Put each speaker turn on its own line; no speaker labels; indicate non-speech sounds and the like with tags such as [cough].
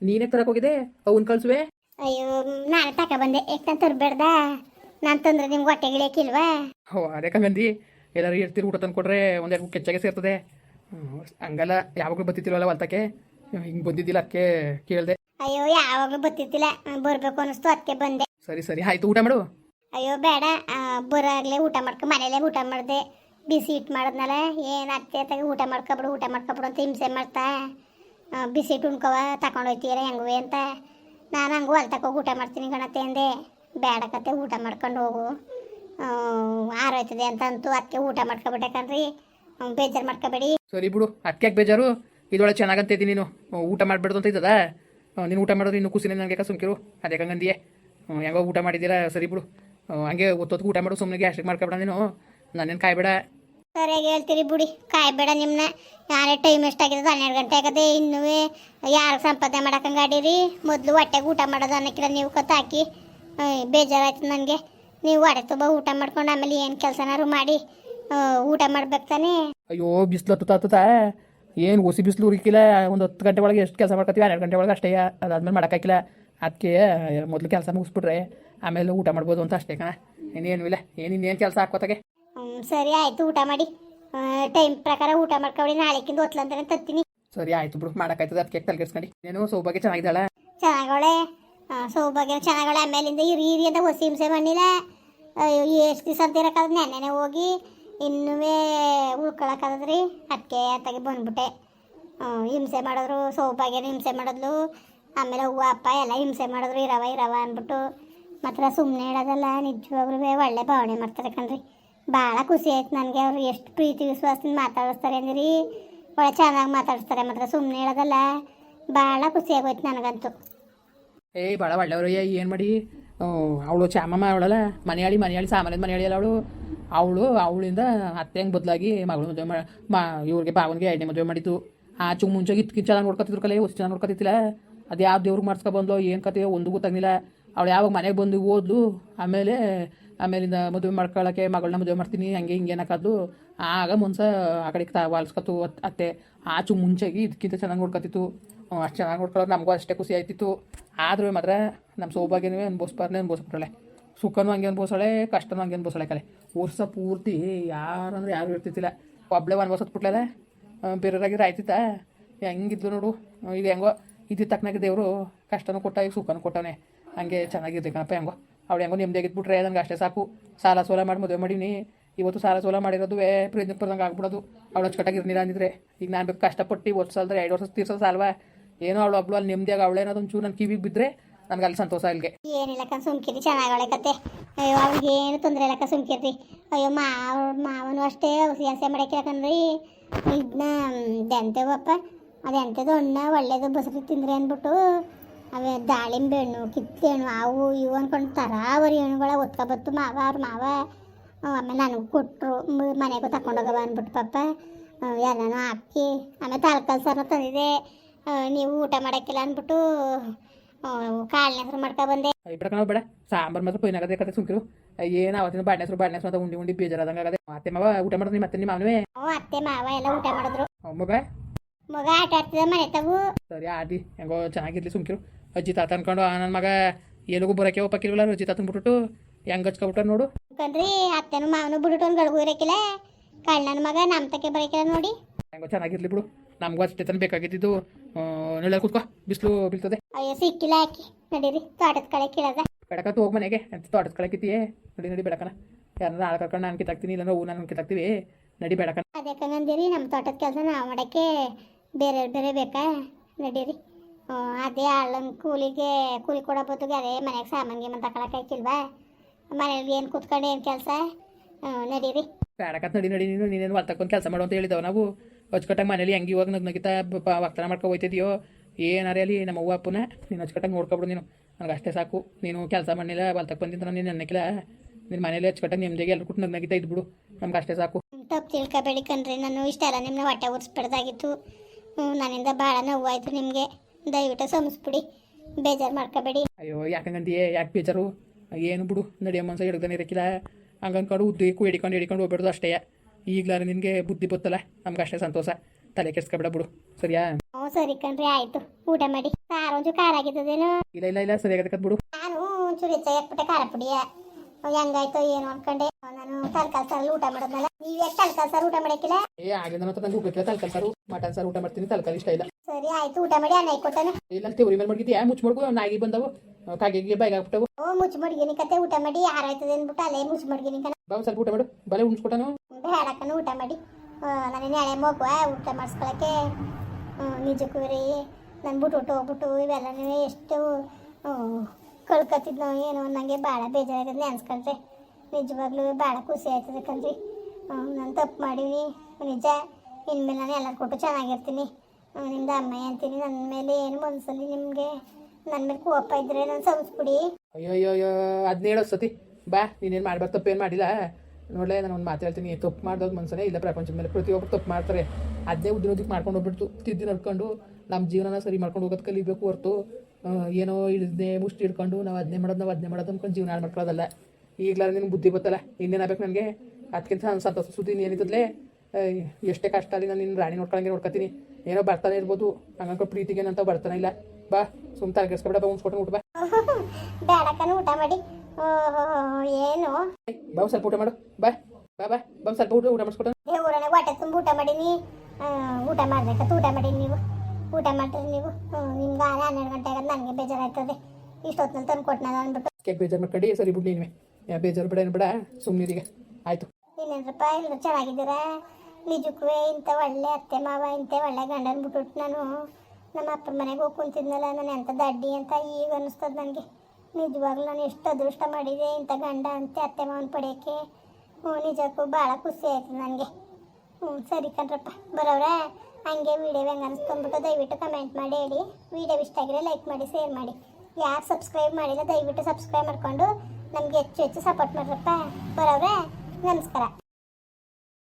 ನೀನೇ ತರಕ್ ಹೋಗಿದೆ ಅವನ್ ಕಳ್ಸುವೆ?
ಅಯ್ಯೋ ನಾನು ತಕ ಬಂದೆ. ನಾನು ತರಬೇಡ್ದ ನಾನು ತಂದ್ರೆ ನಿಮ್ಗೆ ಹೊಟ್ಟೆ ಗಿಳಿಯಕ್ಕಿಲ್ವಾ?
ಹೋ ಅದೇ ಕಂಗಂದಿ ಎಲ್ಲರೂ ಇರ್ತೀರಿ ಊಟ ತಂದು ಕೊಟ್ರೆ ಒಂದೆರಡು ಕೆಚ್ಚಾಗೆ ಸೇರ್ತದೆ. ಹಂಗಲ್ಲ ಯಾವಾಗಲೂ ಬತ್ತಿತ್ತಿಲ್ವಲ್ಲ ಹೊಲ್ತಕ್ಕೆ ಹಿಂಗೆ ಬಂದಿದ್ದಿಲ್ಲ ಅದಕ್ಕೆ ಕೇಳಿದೆ.
ಅಯ್ಯೋ ಯಾವಾಗಲೂ ಬತ್ತಿತ್ತಿಲ್ಲ ಬರ್ಬೇಕು ಅನ್ನಿಸ್ತು ಅದಕ್ಕೆ ಬಂದೆ.
ಸರಿ ಸರಿ ಆಯ್ತು ಊಟ ಮಾಡು.
ಅಯ್ಯೋ ಬೇಡ. ಬರಾಗ್ಲೇ ಊಟ ಮಾಡ್ಕೊ ಮನೇಲೇ ಊಟ ಮಾಡ್ದೆ. ಬಿಸಿ ಇಟ್ಟು ಮಾಡಿದ್ನಲ್ಲ ಏನು ಅತ್ತೆ ಊಟ ಮಾಡ್ಕೊಬಿಡು ಊಟ ಮಾಡ್ಕೊಬಿಡು ಅಂತ ಹಿಂಸೆ ಮಾಡ್ತಾ. ಬಿಸಿ ಇಟ್ಟು ಉಣ್ಕವ ತಗೊಂಡೋಯ್ತೀರ ಹೆಂಗುವೆ ಅಂತ? ನಾನು ಹಂಗೂ ಅಲ್ಲಿ ತಗೋಗಿ ಊಟ ಮಾಡ್ತೀನಿ ಗಣತೆ ಅಂದೆ. ಬೇಡ ಕತೆ, ಊಟ ಮಾಡ್ಕೊಂಡು ಹೋಗು. ಆರೋಯ್ತದೆ ಅಂತ ಅಂತೂ ಅದಕ್ಕೆ ಊಟ ಮಾಡ್ಕೊಬಿಟ್ಟೆ ಕಣ್ರಿ. ಬೇಜಾರು ಮಾಡ್ಕೋಬೇಡಿ.
ಸರಿ ಬಿಡು ಅದಕ್ಕೆ ಬೇಜಾರು? ಇದೊಳಗೆ ಚೆನ್ನಾಗಂತ ಇದ್ದೀನಿ ನೀನು. ಊಟ ಮಾಡಬೇಡ್ದು ಅಂತ ಇದ್ದದ? ನೀನು ಊಟ ಮಾಡೋದು ಇನ್ನೂ ಖುಷಿನೇ ನನಗೆ ಸುಮ್ಕಿರು ಅದೇ ಹಂಗಂದಿಯೇ ಹೆಂಗೋ ಊಟ ಮಾಡಿದ್ದೀರಾ? ಸರಿ ಬಿಡು. ಹಂಗೆ ಒತ್ತೊತ್ತು ಊಟ ಮಾಡು ಸುಮ್ಮನೆ ಗ್ಯಾಸ್ಟ್ರಿಕ್ ಮಾಡ್ಕೊಬೇಡ ನೀನು. ನಾನೇನು ಕಾಯ್ಬೇಡ.
ಸರಿಯಾಗಿ ಹೇಳ್ತೀರಿ ಬಿಡಿ. ಕಾಯ್ಬೇಡ ನಿಮ್ಮನ್ನ ಯಾರೇ ಟೈಮ್ ಎಷ್ಟಾಗಿದೆ ಹನ್ನೆರಡು ಗಂಟೆ ಆಗದೆ ಇನ್ನೂ ಯಾರು ಸಂಪಾದನೆ ಮಾಡಕ್ಕಂಗೆ ಆಡೀರಿ? ಮೊದಲು ಹೊಟ್ಟೆಗೆ ಊಟ ಮಾಡೋದು ಅನ್ನಕ್ಕಿಲ್ಲ ನೀವು ಕತ್ತಾಕಿ ಬೇಜಾರಾಯ್ತು ನನಗೆ. ನೀವು ಹೊಡೆ ತುಂಬ ಊಟ ಮಾಡ್ಕೊಂಡು ಆಮೇಲೆ ಏನು ಕೆಲಸನಾರು ಮಾಡಿ ಊಟ ಮಾಡ್ಬೇಕು ತಾನೇ?
ಅಯ್ಯೋ, ಬಿಸಿಲು ಹತ್ತು ಏನು ಒಸಿ ಬಿಸಿಲು ಉರಿಕಿಲ್ಲ. ಒಂದು ಹತ್ತು ಗಂಟೆ ಒಳಗೆ ಎಷ್ಟು ಕೆಲಸ ಮಾಡ್ಕೊತೀವಿ ಹನ್ನೆರಡು ಗಂಟೆ ಒಳಗೆ ಅಷ್ಟೇ. ಅದಾದ್ಮೇಲೆ ಮಾಡೋಕ್ಕಾಗಿಲ್ಲ ಅದಕ್ಕೆ ಮೊದಲು ಕೆಲಸ ಮುಗಿಸ್ಬಿಟ್ರೆ. ಆಮೇಲೆ ಊಟ ಮಾಡ್ಬೋದು ಅಂತ ಅಷ್ಟೇ ಕಣ. ಇನ್ನೇನು ಇಲ್ಲ. ಏನು ಇನ್ನೇನು ಕೆಲಸ ಹಾಕೋತಾಗೆ
ಸರಿ ಆಯ್ತು ಊಟ ಮಾಡಿ. ಟೈಮ್ ಪ್ರಕಾರ ಊಟ ಮಾಡ್ಕೊಬಿಡಿ ನಾಳೆಕಿಂದ ಹೊತ್ಲಂತಾನೆ ತತ್ತೀನಿ.
ಸರಿ ಆಯ್ತು ಬಿಡು ಮಾಡಕೈತದ ಅದಕ್ಕೆ ತಲೆಗೆಡ್ಸ್ಕೊಂಡು ನೀನು ಸೌಭಾಗ್ಯ ಚೆನ್ನಾಗಿದ್ದಾಳ?
ಚೆನ್ನಾಗವಳೆ ಸೌಭಾಗ್ಯ ಚೆನ್ನಾಗವಳೆ ಆಮೇಲಿಂದ ಇರಿ ಇರಿ ಅಂತ ಹೊಸ ಹಿಂಸೆ ಮಣ್ಣಿಲ್ಲ ಅಯ್ಯೋ ಎಷ್ಟು ದಿವಸ ಅಂತ ಇರೋಕ್ಕಾದ್ರೆ ನೆನ್ನೆನೆ ಹೋಗಿ ಇನ್ನೂ ಉಳ್ಕೊಳಕ್ಕಾದ್ರಿ ಅದಕ್ಕೆ ಅತ್ತಾಗೆ ಬಂದ್ಬಿಟ್ಟೆ. ಹಿಂಸೆ ಮಾಡಿದ್ರು ಸೌಭಾಗ್ಯನ ಹಿಂಸೆ ಮಾಡಿದ್ಲು. ಆಮೇಲೆ ಹೂವು ಅಪ್ಪ ಎಲ್ಲ ಹಿಂಸೆ ಮಾಡಿದ್ರು ಇರವ ಇರವ ಅಂದ್ಬಿಟ್ಟು. ಮಾತ್ರ ಸುಮ್ಮನೆ ಹೇಳೋದಲ್ಲ ನಿಜವಾಗ್ಲೂ ಒಳ್ಳೆ ಭಾವನೆ ಮಾಡ್ತಾರೆ ಕಣ್ರಿ. ಭಾಳ ಖುಷಿ ಆಯ್ತು ನನಗೆ ಅವ್ರು ಎಷ್ಟು ಪ್ರೀತಿ ವಿಶ್ವಾಸದಿಂದ ಮಾತಾಡಿಸ್ತಾರೆ ಅಂದಿರಿ. ಒಳ್ಳೆ ಚೆನ್ನಾಗಿ ಮಾತಾಡಿಸ್ತಾರೆ ಮಾತ್ರ ಸುಮ್ಮನೆ ಹೇಳೋದಲ್ಲ. ಭಾಳ ಖುಷಿ ಆಗೋಯ್ತು ನನಗಂತೂ.
ಏಯ್ ಭಾಳ ಒಳ್ಳೆಯವರು ಏನು ಮಾಡಿ? ಅವಳು ಚಾಮಮ್ಮ ಅವಳಲ್ಲ, ಮನೆಯಾಳಿ ಮನೆಯಾಳಿ, ಸಾಮಾನ್ಯದ ಮನೆಯಾಳಿ ಅಲ್ಲ ಅವಳು. ಅವಳು, ಅವಳಿಂದ ಅತ್ತೆ ಹೆಂಗೆ ಬದಲಾಗಿ ಮಗಳು ಮದುವೆ ಮಾ ಇವ್ರಿಗೆ ಬಾವನಿಗೆ ಎರಡನೇ ಮದುವೆ ಮಾಡಿದ್ದು. ಆಚು ಮುಂಚೆಗೆ ಇತ್ತು ಚೆನ್ನಾಗಿ ನೋಡ್ಕೊತಿದ್ರು ಕಲೆ ಹೊಸ ಚೆನ್ನಾಗಿ ನೋಡ್ಕೊತಿತ್ತಿಲ್ಲ ಅದು ಯಾವ ದೇವ್ರಿಗೆ ಮಾಡ್ಸ್ಕೊ ಬಂದ್ಲು, ಏನು ಕತೆ ಒಂದು ಗೊತ್ತಾಗಿಲ್ಲ ಅವಳು ಯಾವಾಗ ಮನೆಗೆ ಬಂದು ಓದ್ಲು, ಆಮೇಲೆ ಆಮೇಲಿಂದ ಮದುವೆ ಮಾಡ್ಕೊಳ್ಳೋಕೆ ಮಗಳನ್ನ ಮದುವೆ ಮಾಡ್ತೀನಿ, ಹಂಗೆ ಹಿಂಗೆ ಏನಕ್ಕಾದ್ಲು ಆಗ ಮುಂಚೆ ಆ ಕಡೆಗೆ ತಾ ಅತ್ತೆ ಆಚು ಮುಂಚೆಗೆ ಇದಕ್ಕಿಂತ ಚೆನ್ನಾಗಿ ನೋಡ್ಕೊತಿತ್ತು. ಅಷ್ಟು ಚೆನ್ನಾಗಿ ನೋಡ್ಕೊಳ್ಳೋದು ನಮಗೂ ಅಷ್ಟೇ ಖುಷಿ ಆಯ್ತಿತ್ತು. ಆದರೂ ಮಾತ್ರ ನಮ್ಮ ಸೌಭಾಗ್ಯನೇ ಅನ್ಬೋಸ್ಬಾರ್ದೇ ಅನ್ಬೋಸ್ಬಿಟ್ರಳೆ ಸುಖನೂ ಹಂಗೆ ಅನ್ಬೋಸಳೆ ಕಷ್ಟನೂ ಹಂಗೆ ಅನ್ಬೋಸಳೆ ಕಲೆ. ವರ್ಷ ಪೂರ್ತಿ ಯಾರಂದ್ರೆ ಯಾರು ಇರ್ತಿತ್ತಿಲ್ಲ ಒಬ್ಳೆ ಅನ್ಭವಿಸತ್ಬಿಟ್ಲಲ್ಲ ಬೇರೆಯವ್ರಾಗಿದ್ರೆ ಆಯ್ತಿತ್ತ ಹೆಂಗಿದ್ದು ನೋಡು, ಇದು ಹೆಂಗೋ ಇದ್ದಿದ್ದ ತಕ್ಕನಾಗಿ ದೇವರು ಕಷ್ಟನೂ ಕೊಟ್ಟ ಈಗ ಸುಖನೂ ಕೊಟ್ಟವನೇ. ಹಂಗೆ ಚೆನ್ನಾಗಿರ್ತಿ ಕಣಪ್ಪ ಹೆಂಗೋ. ಅವಳು ಹೆಂಗೋ ನೆಮ್ಮದಿಯಾಗಿದ್ಬಿಟ್ರೆ ನನಗೆ ಅಷ್ಟೇ ಸಾಕು. ಸಾಲ ಸೋಲ ಮಾಡಿ ಮದುವೆ ಮಾಡೀನಿ. ಇವತ್ತು ಸಾಲ ಸೋಲ ಮಾಡಿರೋದುವೇ ಪ್ರಯತ್ನ ಪಡ್ದಂಗೆ ಆಗ್ಬಿಡೋದು. ಅವಳು ಅಚ್ಚುಕಟ್ಟಾಗಿರ್ನಿಲ್ಲ ಅಂದಿದ್ರೆ. ಈಗ ನಾನು ಬೇಕು ಕಷ್ಟಪಟ್ಟು ವರ್ಷ ಸಾಲದ್ರೆ ಎರಡು ವರ್ಷ ತೀರ್ಸೋ ಸಾಲ್ವಾ? ಏನೋ ಅವಳು ಒಬ್ಳು ಅಲ್ಲಿ ನೆಮ್ಮದಿಯಾಗಿ ಒಂದು ಒಂಚೂರು ನನ್ನ ಕಿವಿಗೆ ಬಿದ್ದರೆ ನನಗೆ ಅಲ್ಲಿ ಸಂತೋಷ ಇಲ್ಲಿಗೆ
ಏನಿಲ್ಲ ಕಣ್ ಸುಮ್ಕಿರಿ ಚೆನ್ನಾಗವಳೆ ಕತೆ. ಅಯ್ಯೋ, ಅವ್ಳಿಗೆ ಏನು ತೊಂದರೆ ಇಲ್ಲ ಕಣ್ ಅಯ್ಯೋ ಮಾವ ಮಾವನು ಅಷ್ಟೇ ಹಸಿ ಮಾಡಕ್ಕೆ ಯಾಕಂದ್ರಿ ಇದನ್ನ ದೆಂತೆವಪ್ಪ ಅದೆಂಥದ್ದು ಅಣ್ಣ ಒಳ್ಳೇದು, ಬಸರಿ ತಿಂದ್ರೆ ಅಂದ್ಬಿಟ್ಟು ಅವೇ ದಾಳಿಂಬೆ ಹಣ್ಣು ಕಿತ್ತೆ ಹಣ್ಣು ಅವು ಇವು ಅನ್ಕೊಂಡು ತರಾವರಿ ಹಣ್ಣುಗಳ ಒತ್ಕೊಬತ್ತು ಮಾವ ಅವ್ರ ಮಾವ. ಆಮೇಲೆ ನನಗೂ ಕೊಟ್ಟರು ಮನೆಗೂ ತಗೊಂಡೋಗವ ಅಂದ್ಬಿಟ್ಟು ಪಾಪ. ಎಲ್ಲನೂ ಹಾಕಿ ಆಮೇಲೆ ತಾಲ್ಕಲ್ ಸರ್ನ ತಂದಿದೆ. ನೀವು ಊಟ ಮಾಡೋಕ್ಕಿಲ್ಲ ಅಂದ್ಬಿಟ್ಟು ಕಾಳಿನ ಹೆಸರು ಮಾಡ್ಕೊ ಬಂದೆ.
ಬೇಡ. ಸಾಂಬಾರು ಮಾತ್ರ ಪೈನಾಗದೆ ಕತೆ ಸುಂಕಿರು ಏನು ಅವತ್ತಿನ ಬಾಡ್ನೆ ಹೆಸರು ಬಾಡ್ನೆ ಹೆಸರು ಅಂತ ಉಂಡಿ ಉಂಡಿ ಬೇಜಾರಾದಂಗೆ ಆಗದೆ. ಅತ್ತೆ ಮಾವ ಊಟ ಮಾಡಿದ್ರೆ ಮತ್ತೆ ನಿಮ್ಮ ಮಾವನೇ.
ಅವ್ ಅತ್ತೆ ಮಾವ ಎಲ್ಲ ಊಟ ಮಾಡಿದ್ರು.
ಮಗ.
ಮಗ ಆಟ ಆಡ್ತಿದ್ದ ಮನೆ ತಗು.
ಸರಿ ಆದಿ ಹೆಂಗೋ ಚೆನ್ನಾಗಿರ್ಲಿ ಸುಮ್ಕಿರು. ಅಜ್ಜಿ ತಾತ ಅನ್ಕೊಂಡು ನನ್ನ ಮಗ ಎಲ್ಲಿಗೂ ಬರೋಕೆ ಒಪ್ಪಕ್ಕಿಲ್ವಲ್ಲ ಅಜ್ಜಿ ತಾತನ ಬಿಟ್ಟು ಹೆಂಗ್ ಹಚ್ಕೊಬಿಟ್ಟ ನೋಡು.
ಕನ್ರಿ ಅತ್ತೆನು ಮಾವನು ಬಿಡ್ಬಿಟ್ಟು ಒಂದು ಗಡ್ಗು ಇರಕ್ಕಿಲ್ಲ ಕಳ್ಳನ ಮಗ ನಮ್ಮ ತಕ್ಕೆ ಬರಕಿಲ್ಲ ನೋಡಿ.
ಹೆಂಗೋ ಚೆನ್ನಾಗಿರ್ಲಿ ಬಿಡು. ನಮಗೂ ಅಷ್ಟೇ ತನ ಬೇಕಾಗಿದ್ದು ನೆಳ ಕುತ್ಕೋ. ಬಿಸಿಲು ಬೀಳ್ತದೆ.
ಅಯ್ಯೋ ಸಿಕ್ಕಿಲ್ಲ ಹಾಕಿ ನಡೀರಿ ತೋಟದ ಕಳೆ ಕೀಳದ.
ಬೆಳಕ ಹೋಗಿ ಮನೆಗೆ. ಅಂತ ತೋಟದ ಕಳಕಿತ್ತೀಯೇ ನಡಿ ನಡಿ ಬೆಳಕನ. ಯಾರನ್ನ ಆಳ ಕರ್ಕೊಂಡು ನಾನು ಕಿತ್ತಾಕ್ತೀನಿ ಇಲ್ಲ ಹೂ ನಾನು ಕಿತ್ತಾಕ್ತೀವಿ. ನಡಿ ಬೆಳಕನ.
ಅದಕ್ಕೆ ಕಂಗಂದಿರಿ ನಮ್ಮ ತೋಟದ ಕೆಲಸ ನಾವು ಮಾಡೋಕ್ಕೆ ಬೇರೆ ಬೇರೆ ಬೇಕಾ? ನಡೀರಿ. ಅದೇ ಆಳನ್ ಕೂಲಿಗೆ ಕೂಲಿ ಕೊಡೋ ಬದುಗೆ ಅದೇ ಮನೆಗೆ ಸಾಮಾನ್ಗೆ ಮತ್ತೆ ತಗೊಳಕ್ಕಾಯ್ತಿಲ್ವಾ ಮನೇಲಿ ಏನು ಕೂತ್ಕೊಂಡು ಏನು ಕೆಲಸ? ನಡೀರಿ.
ಬೇಡಕತ್ ನಡಿ ನಡಿ ನೀನು ನೀನೇನು ಹೊಲ್ತಕ್ಕೊಂದು ಕೆಲಸ ಮಾಡು ಅಂತ ಹೇಳಿದವು ನಾವು. ಅಚ್ಚುಕಟ್ಟಾಗಿ ಮನೇಲಿ ಹೆಂಗೆ ಇವಾಗ ನಗ್ ನಗಿತಾ ವಕ್ತನ ಮಾಡ್ಕೊ ಹೋಯ್ತಿದ್ಯೋ? ಏನಾರೇ ಅಲ್ಲಿ ನಮ್ಮ ಅವ್ವ ಅಪ್ಪನ? ನೀನು ಅಚ್ಚುಕಟ್ಟಾಗಿ ನೋಡ್ಕೊಬಿಡು ನೀನು. ನನಗೆ ಅಷ್ಟೇ ಸಾಕು. ನೀನು ಕೆಲಸ ಮಾಡಿಲ್ಲ ಹೊಲ್ತಕ್ಕೆ ಬಂದಿದ್ದು ನೀನು ಅನ್ನಕ್ಕಿಲ್ಲ ನಿನ್ನ ಮನೇಲಿ ಅಚ್ಚುಕಟ್ಟಾಗಿ ನೆಮ್ಮದಿಗೆ ಎಲ್ಲರೂ ಕುಟ್ಟು ನಗ್ ನಗಿತಾ ಇದ್ಬಿಡು. ನಮ್ಗೆ ಅಷ್ಟೇ ಸಾಕು.
ತಪ್ಪು ತಿಳ್ಕೊಬೇಡಿ ಕಣ್ರಿ. ನಾನು ಇಷ್ಟೆಲ್ಲ ನಿಮ್ಮನ್ನ ಹೊಟ್ಟೆ ಉರ್ಸ್ಬಿಡ್ದಾಗಿತ್ತು ನನ್ನಿಂದ ಭಾಳ ಆಯಿತು ನಿಮಗೆ. ದಯವಿಟ್ಟು ಸಮಸ್ಬಿಡಿ ಬೇಜಾರು ಮಾಡ್ಕೋಬೇಡಿ.
ಅಯ್ಯೋ ಯಾಕಂಗಂತೀಯೇ ಯಾಕೆ ಬೇಜಾರು? ಏನು ಬಿಡು ನಡಿಯ ಮನ್ಸ ಹಿಡ್ದಾನೆ ಇರಕ್ಕಿಲ್ಲ ಹಂಗನ್ಕೊಂಡು ಉದ್ದಕ್ಕೂ ಉದ್ದಿ ಹಿಡ್ಕೊಂಡು ಹಿಡಿಕೊಂಡು ಹೋಗ್ಬಿಡ್ದು ಅಷ್ಟೇ. ಈಗ್ಲಾರ ನಿನಗೆ ಬುದ್ಧಿ ಬತ್ತಲ್ಲ ನಮ್ಗೆ ಅಷ್ಟೇ ಸಂತೋಷ. ತಲೆ ಕೆಡ್ಸ್ಕೊಬೇಡ ಬಿಡು. ಸರಿಯಾ?
ಹ್ಞೂ ಸರಿ ಕಣ್ರಿ ಆಯ್ತು. ಊಟ ಮಾಡಿ. ಸಾರು ಒಂಚೂರು ಖಾರ ಆಗಿದ್ದದೇನು?
ಇಲ್ಲ ಇಲ್ಲ ಇಲ್ಲ ಸರಿಯಾಗತ್ತೆ ಬಿಡು.
ನಾನು ಒಂಚೂರು ಹೆಚ್ಚಾಗಿ ಹಾಕ್ಬಿಟ್ಟೆ ಖಾರ ಪುಡಿಯ. ಹೆಂಗಾಯ್ತೋ ಏನು ಅನ್ಕೊಂಡೆ. ನಾನು ತರಕಾರಿ ಸಾರಲ್ಲಿ ಊಟ ಮಾಡೋದ್ನಲ್ಲ ನೀವು ಯಾಕೆ ತರಕಾರಿ ಊಟ ಮಾಡಕ್ಕಿಲ್ಲ?
ಏ ಆಗಿಂದ ನಂತರ ನಂಗೆ ಉಪ್ಪಿಟ್ಟಿಲ್ಲ ತಲ್ಕಲ್ ಸಾರು ಮಟನ್ ಸಾರು ಊಟ ಮಾಡ್ತೀನಿ ತಲ್ಕಲ್ ಇಷ್ಟ ಇಲ್ಲ.
ಸರಿ ಆಯ್ತು ಊಟ ಮಾಡಿ ಅನ್ನ ಕೊಟ್ಟನು
ಇಲ್ಲ ತೇವ್ರಿ ಮೇಲೆ ಮಡಗಿದ್ಯಾ? ಮುಚ್ಚ ಮಾಡ್ಕೊ ನಾಯಿಗೆ ಬಂದವು ಕಾಗೆಗೆ ಬೈಗ್ ಆಗ್ಬಿಟ್ಟವು
ಓ ಮುಚ್ಚಿ ಮಡ್ಗಿನಿ ಕತೆ ಊಟ ಮಾಡಿ ಯಾರಾಯ್ತದೆ ಅಂದ್ಬಿಟ್ಟು ಅಲ್ಲೇ ಮುಚ್ಚಿ ಮಡ್ಗಿನಿ ಕಣ
ಬಾ ಒಂದ್ ಸ್ವಲ್ಪ ಊಟ ಮಾಡು. ಬಲೆ ಉಣ್ಸ್ಕೊಟ್ಟನು?
ಬೇಡಕ್ಕನ ಊಟ ಮಾಡಿ. ನನ್ನ ನಾಳೆ ಮಗುವ ಊಟ ಮಾಡಿಸ್ಕೊಳಕ್ಕೆ. ನಿಜಕ್ಕೂ ರೀ ನನ್ನ ಬಿಟ್ಟು ಹೋಗ್ಬಿಟ್ಟು ಇವೆಲ್ಲನೂ ಎಷ್ಟು ಕಳ್ಕತ್ತಿದ್ನೋ ಏನೋ ನನಗೆ ಭಾಳ ಬೇಜಾರಾಗದೆ ನೆನ್ಸ್ಕೊಂಡ್ರೆ ನಿಜವಾಗ್ಲೂ ಭಾಳ ಖುಷಿ ಆಯ್ತದೆ ಕಣ್ರಿ. ನಾನು ತಪ್ಪು ಮಾಡೀನಿ ನಿಜ. ಇನ್ಮೇಲೆ ನಾನು ಎಲ್ಲರ ಕೊಟ್ಟು ಚೆನ್ನಾಗಿರ್ತೀನಿ. ನಿಮ್ದು ಅಮ್ಮಯ್ಯ ಅಂತೀನಿ. ನನ್ನ ಮೇಲೆ ಏನು ಮನಸ್ಸಲ್ಲಿ ನಿಮಗೆ. ನನ್ನ ಮೇಲೆ ಕೋಪ ಇದ್ರೆ ನಾನು ಸಂಸ್ಬಿಡಿ
ಅಯ್ಯೋ ಅಯ್ಯೋ ಅಯ್ಯೋ ಅದನ್ನ ಹೇಳೋ ಸತಿ. ಬಾ, ನೀನೇನು ಮಾಡ್ಬಾರ್ದು ತಪ್ಪೇನು ಮಾಡಿಲ್ಲ. ನೋಡಲೇ, ನಾನು ಒಂದು ಮಾತು ಹೇಳ್ತೀನಿ. ತಪ್ಪು ಮಾಡ್ದೋದು ಮನ್ಸನೇ ಇಲ್ಲ ಪ್ರಪಂಚದ ಮೇಲೆ. ಪ್ರತಿಯೊಬ್ಬರು ತಪ್ಪು ಮಾಡ್ತಾರೆ. ಅದೇ ಉದ್ಯೋಗಕ್ಕೆ ಮಾಡ್ಕೊಂಡು ಹೋಗ್ಬಿಡ್ತು. ತಿದ್ದಿ ನಡ್ಕೊಂಡು ನಮ್ಮ ಜೀವನನ ಸರಿ ಮಾಡ್ಕೊಂಡು ಹೋಗೋದು ಕಲಿಬೇಕು ಹೊರತು. ಏನೋ ಇಳಿದೇ ಮುಷ್ಟಿ ಹಿಡ್ಕೊಂಡು ನಾವು ಅದನ್ನೇ ಮಾಡೋದು, ನಾವು ಅದನ್ನೇ ಮಾಡೋದು ಅಂದ್ಕೊಂಡು ಜೀವನ ಮಾಡ್ಕೊಳ್ಳೋದಲ್ಲ. ಈಗಲಾರ ನಿನ್ನ ಬುದ್ಧಿ ಗೊತ್ತಲ್ಲ ಇನ್ನೇನಾಗಬೇಕು ನನಗೆ? ಅದಕ್ಕಿಂತ ನಾನು ಸಂತೋಷ ಸುದ್ದಿ ಏನಿದ್ದಲೇ ಎಷ್ಟೇ ಕಷ್ಟ ಅಲ್ಲಿ ನಾನು ನಿನ್ನ ರಾಣಿ ನೋಡ್ಕೊಳಂಗೆ ನೋಡ್ಕೊತೀನಿ. ಏನೋ ಬರ್ತಾನೆ ಇರ್ಬೋದು ಹಂಗಂಕ ಪ್ರೀತಿಗೆ ಏನಂತ ಬರ್ತಾನೆ ಇಲ್ಲ. ಬಾ ಸುಮ್ ತಲೆ ಕೆಡ್ಸ್ಕೊಬೇಡ ಬಾ ಉಣ್ಸ್ಕೊಟ್ಟು ಊಟ ಬಾ. [laughs]
ಬೇಡಕ್ಕನ ಊಟ ಮಾಡಿ. ಏನು.
ಬಾ ಸ್ವಲ್ಪ ಊಟ ಮಾಡು. ಬಾ ಬಾ ಬಾ ಬಾ ಸ್ವಲ್ಪ ಊಟ ಊಟ ಮಾಡಿಸ್ಕೊಟ್ಟು
ದೇವರನ್ನ ಹೊಟ್ಟೆ ತುಂಬ ಊಟ ಮಾಡೀನಿ. ನೀ ಊಟ ಮಾಡ್ಬೇಕಂತ ಊಟ ಮಾಡೀನಿ ನೀವು. ಊಟ ಮಾಡ್ರಿ ನೀವು. ನಿಮ್ಗೆ ಆನೆ ಹನ್ನೆರಡು ಗಂಟೆ ಆಗದು ನನಗೆ ಬೇಜಾರಾಯ್ತದೆ ಇಷ್ಟೊತ್ತಿನಲ್ಲಿ ತಂದು ಕೊಟ್ಟನಲ್ಲ ಅಂದ್ಬಿಟ್ಟು.
ಬೇಜಾರು ಮಾಡ್ಕೊಂಡು ಸರಿ ಬಿಡು ನೀನು. ಯಾ ಬೇಜಾರು ಬಿಡ ಏನು ಸುಮ್ಮನೆ ಈಗ. ಆಯಿತು.
ಇನ್ನೇನ್ರಪ್ಪ ಎಲ್ಲರೂ ಚೆನ್ನಾಗಿದ್ದೀರಾ ನಿಜಕ್ಕೂ ಇಂಥ ಒಳ್ಳೆ ಅತ್ತೆ ಮಾವ, ಇಂಥ ಒಳ್ಳೆ ಗಂಡನ ಬಿಟ್ಬಿಟ್ಟು ನಾನು ನಮ್ಮ ಅಪ್ಪನ ಮನೆಗೆ ಹೋಗಿ ಕುಂತಿದ್ನಲ್ಲ, ನಾನು ಎಂಥ ದಡ್ಡಿ ಅಂತ ಈಗ ಅನ್ನಿಸ್ತದೆ ನನಗೆ. ನಿಜವಾಗ್ಲೂ ನಾನು ಎಷ್ಟು ಅದೃಷ್ಟ ಮಾಡಿದೆ ಇಂಥ ಗಂಡ ಅಂತೆ ಅತ್ತೆ ಮಾವನ ಪಡೆಯೋಕ್ಕೆ. ಹ್ಞೂ, ನಿಜಕ್ಕೂ ಭಾಳ ಖುಷಿ ಆಯ್ತು ನನಗೆ. ಹ್ಞೂ, ಸರಿ ಕಣ್ರಪ್ಪ, ಬರೋವ್ರೆ? ಹಂಗೆ ವೀಡಿಯೋ ಹೆಂಗೆ ಅನಿಸ್ಕೊಂಡ್ಬಿಟ್ಟು ದಯವಿಟ್ಟು ಕಮೆಂಟ್ ಮಾಡಿ, ಹೇಳಿ. ವೀಡಿಯೋ ಇಷ್ಟ ಆಗಿದ್ರೆ ಲೈಕ್ ಮಾಡಿ ಶೇರ್ ಮಾಡಿ. ಯಾರು ಸಬ್ಸ್ಕ್ರೈಬ್ ಮಾಡಿಲ್ಲ, ದಯವಿಟ್ಟು ಸಬ್ಸ್ಕ್ರೈಬ್ ಮಾಡಿಕೊಂಡು ನಮಗೆ ಹೆಚ್ಚು ಹೆಚ್ಚು ಸಪೋರ್ಟ್ ಮಾಡ್ರಪ್ಪ. ಬರೋವ್ರೆ? ನಮಸ್ಕಾರ.